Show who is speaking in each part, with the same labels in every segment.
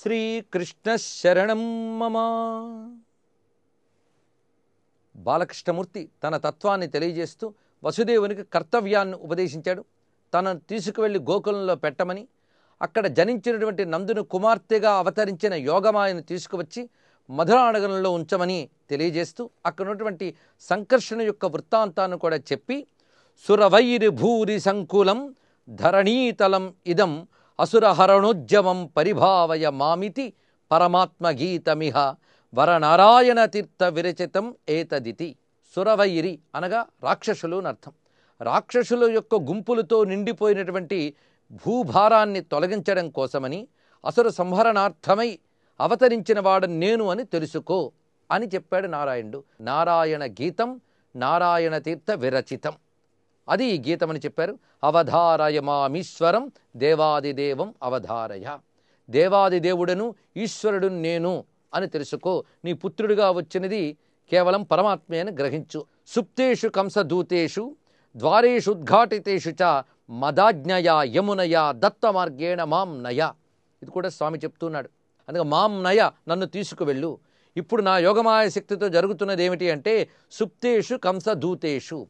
Speaker 1: శ్రీకృష్ణ శరణం మమ. బాలకృష్ణమూర్తి తన తత్వాన్ని తెలియజేస్తూ వసుదేవునికి కర్తవ్యాన్ని ఉపదేశించాడు. తనను తీసుకువెళ్ళి గోకులంలో పెట్టమని అక్కడ జనించినటువంటి నందును కుమార్తెగా అవతరించిన యోగమాయను తీసుకువచ్చి మధురానగరంలో ఉంచమని తెలియజేస్తూ అక్కడ ఉన్నటువంటి సంకర్షణ యొక్క వృత్తాంతాన్ని కూడా చెప్పి సురవైరి భూరి సంకులం ధరణీతలం ఇదం అసురహరణోద్యమం పరిభావయ మామితి పరమాత్మగీతమిహ వరనారాయణ తీర్థ విరచితం ఏతదితి. సురవైరి అనగా రాక్షసులు అర్థం. రాక్షసుల యొక్క గుంపులతో నిండిపోయినటువంటి భూభారాన్ని తొలగించడం కోసమని అసుర సంహరణార్థమై అవతరించిన వాడు నేను అని తెలుసుకో అని చెప్పాడు నారాయణుడు. నారాయణ గీతం నారాయణ తీర్థ విరచితం అది ఈ గీతమని చెప్పారు. అవధారయ మామీశ్వరం దేవాదిదేవం అవధారయ. దేవాదిదేవుడను ఈశ్వరుడు నేను అని తెలుసుకో నీ పుత్రుడిగా వచ్చినది కేవలం పరమాత్మే అని గ్రహించు. సుప్తేషు కంసదూతేషు ద్వారేషు ఉద్ఘాటితేషు చ మదాజ్ఞయ యమునయ దత్త మార్గేణ మాం నయ. ఇది కూడా స్వామి చెప్తున్నాడు. అందుకే మాం నయ నన్ను తీసుకువెళ్ళు. ఇప్పుడు నా యోగమాయ శక్తితో జరుగుతున్నది ఏమిటి అంటే సుప్తేషు కంసదూతేషు.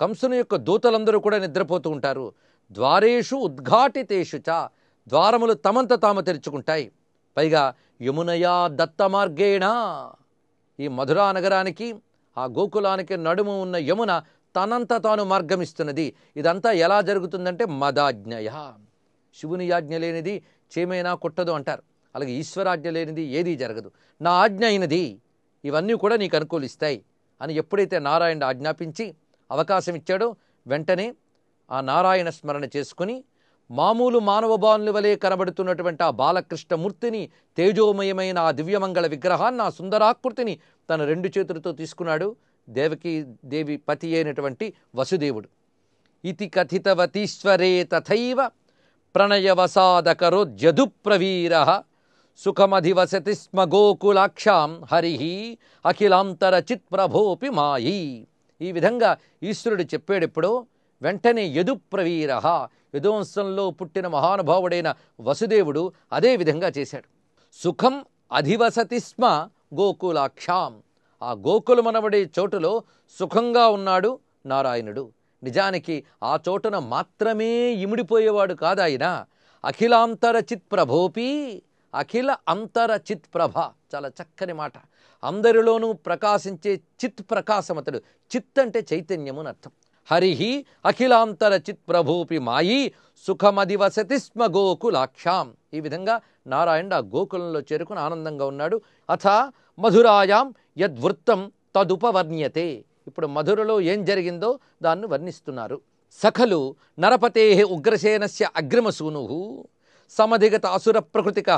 Speaker 1: కంసుని యొక్క దూతలందరూ కూడా నిద్రపోతూ ఉంటారు. ద్వారేషు ఉద్ఘాటితేషు చ ద్వారములు తమంత తాము తెరుచుకుంటాయి. పైగా యమునయా దత్త మార్గేణా ఈ మధురా నగరానికి ఆ గోకులానికి నడుము ఉన్న యమున తనంత తాను మార్గమిస్తున్నది. ఇదంతా ఎలా జరుగుతుందంటే మదాజ్ఞయ. శివుని ఆజ్ఞ లేనిది చేమైనా కుట్టదు అంటారు. అలాగే ఈశ్వరాజ్ఞ లేనిది ఏదీ జరగదు. నా ఆజ్ఞ అయినది. ఇవన్నీ కూడా నీకు అనుకూలిస్తాయి అని ఎప్పుడైతే నారాయణ ఆజ్ఞాపించి అవకాశం ఇచ్చాడో. వెంటనే ఆ నారాయణ స్మరణ చేసుకుని మామూలు మానవ బానుల వలె కనబడుతున్నటువంటి ఆ బాలకృష్ణమూర్తిని తేజోమయమైన ఆ దివ్యమంగళ విగ్రహాన్ని ఆ సుందరాకృతిని తన రెండు చేతులతో తీసుకున్నాడు. దేవకీ దేవి పతి అయినటువంటి వసుదేవుడు. ఇతి కథితవతీశ్వరే తథైవ ప్రణయవసాదకరోజ్యదు ప్రవీర సుఖమధివసతి స్మ గోకులాక్షాం హరి అఖిలాంతర చిత్ప్రభోపి మాయీ। ఈ విధంగా ఈశ్వరుడు చెప్పాడెప్పుడో వెంటనే యదుప్రవీర. యదువంశంలో పుట్టిన మహానుభావుడైన వసుదేవుడు అదే విధంగా చేశాడు. సుఖం అధివసతి స్మ గోకులాక్షాం ఆ గోకులమనబడే చోటులో సుఖంగా ఉన్నాడు నారాయణుడు. నిజానికి ఆ చోటున మాత్రమే ఇమిడిపోయేవాడు కాదాయన. అఖిలాంతర చిత్ప్రభోపి అఖిల అంతర చిత్ప్రభ చాలా చక్కని మాట. అందరిలోనూ ప్రకాశించే చిత్ ప్రకాశమతడు చిత్ అంటే చైతన్యము అని అర్థం. హరిహి అఖిలాంతర చిత్ప్రభోపి మాయి సుఖమదివసతి స్మ గోకులాక్షాం ఈ విధంగా నారాయణ ఆ గోకులంలో చేరుకుని ఆనందంగా ఉన్నాడు. అథ మధురాయాం యద్వృత్తం తదుపవర్ణ్యతే. ఇప్పుడు మధురలో ఏం జరిగిందో దాన్ని వర్ణిస్తున్నారు. సఖలు నరపతే ఉగ్రసేనస్య అగ్రిమసూను. సమధిగత అసుర ప్రకృతిక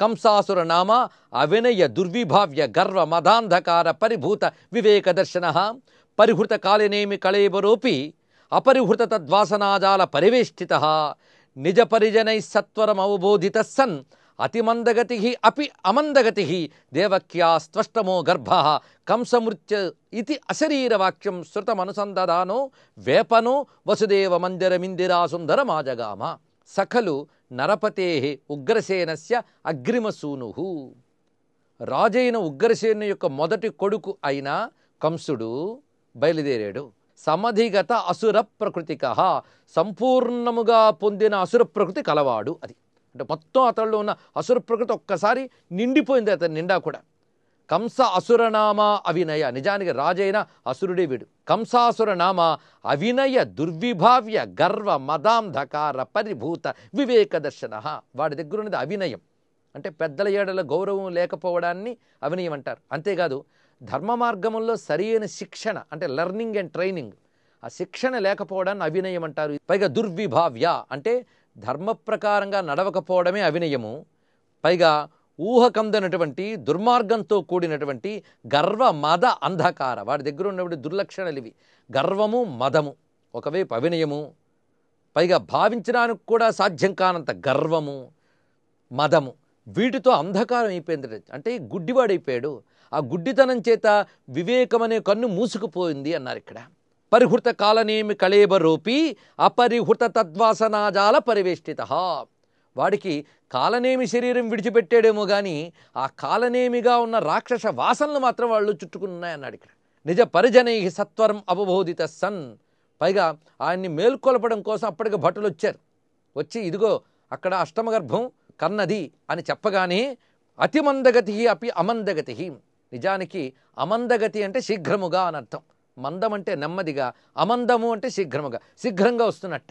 Speaker 1: కంసాసుర నామ అవినయ దుర్విభావ్య గర్వ మదాంధకార పరిభూత వివేక దర్శన. పరిహృత కాలినేమి కళేబరోపి అపరిహృత తద్వాసనాజాల పరివేష్టిత. నిజ పరిజనై సత్వరమవబోధిత సన్ అతిమందగతి అపి అమందగతి దేవక్యా స్పష్టమో గర్భ. కంసమృత్య ఇది అశరీరవాక్యం శృతమనుసంధానో వేపనో వసుదేవ మందిరమిందిరా సుందరమాజగామ. సఖలు నరపతే ఉగ్రసేనస్య అగ్రిమసూను. రాజైన ఉగ్రసేన యొక్క మొదటి కొడుకు అయిన కంసుడు బయలుదేరాడు. సమధిగత అసుర ప్రకృతిక. సంపూర్ణముగా పొందిన అసుర ప్రకృతి కలవాడు అది. అంటే మొత్తం అతడిలో ఉన్న అసుర ప్రకృతి ఒక్కసారి నిండిపోయింది అతని నిండా కూడా. కంస అసురనామ అవినయ. నిజానికి రాజైన అసురుడే వీడు. కంసాసురనామ అవినయ దుర్విభావ్య గర్వ మదాంధకార పరిభూత వివేక దర్శన. వాడి దగ్గర ఉన్నది అవినయం. అంటే పెద్దల ఏడల గౌరవం లేకపోవడాన్ని అవినయం అంటారు. అంతేకాదు ధర్మ మార్గంలో సరైన శిక్షణ అంటే లెర్నింగ్ అండ్ ట్రైనింగ్ ఆ శిక్షణ లేకపోవడాన్ని అవినయం అంటారు. పైగా దుర్విభావ్య అంటే ధర్మ ప్రకారంగా నడవకపోవడమే అవినయము. పైగా ఊహకందనటువంటి దుర్మార్గంతో కూడినటువంటి గర్వ మద అంధకార. వాడి దగ్గర ఉన్నటువంటి దుర్లక్షణలు ఇవి. గర్వము మదము. ఒకవైపు అవినయము. పైగా భావించడానికి కూడా సాధ్యం కానంత గర్వము మదము. వీటితో అంధకారం అయిపోయింది. అంటే గుడ్డివాడైపోయాడు. ఆ గుడ్డితనం చేత వివేకం అనే కన్ను మూసుకుపోయింది అన్నారు ఇక్కడ. పరిహృత కాలనేమి కళేబరూపి అపరిహృత తద్వాసనాజాల పరివేష్టిత. వాడికి కాలనేమి శరీరం విడిచిపెట్టాడేమో కానీ ఆ కాలనేమిగా ఉన్న రాక్షస వాసనలు మాత్రం వాళ్ళు చుట్టుకున్నాయన్నాడు ఇక్కడ. నిజ పరిజనై సత్వరం అవబోధిత సన్. పైగా ఆయన్ని మేల్కొలపడం కోసం అప్పటికి భటులు వచ్చారు వచ్చి ఇదిగో అక్కడ అష్టమగర్భం కన్నది అని చెప్పగానే అతి మందగతి అపి అమందగతి. నిజానికి అమందగతి అంటే శీఘ్రముగా అని అర్థం. మందం అంటే నెమ్మదిగా అమందము అంటే శీఘ్రముగా శీఘ్రంగా వస్తున్నట్ట.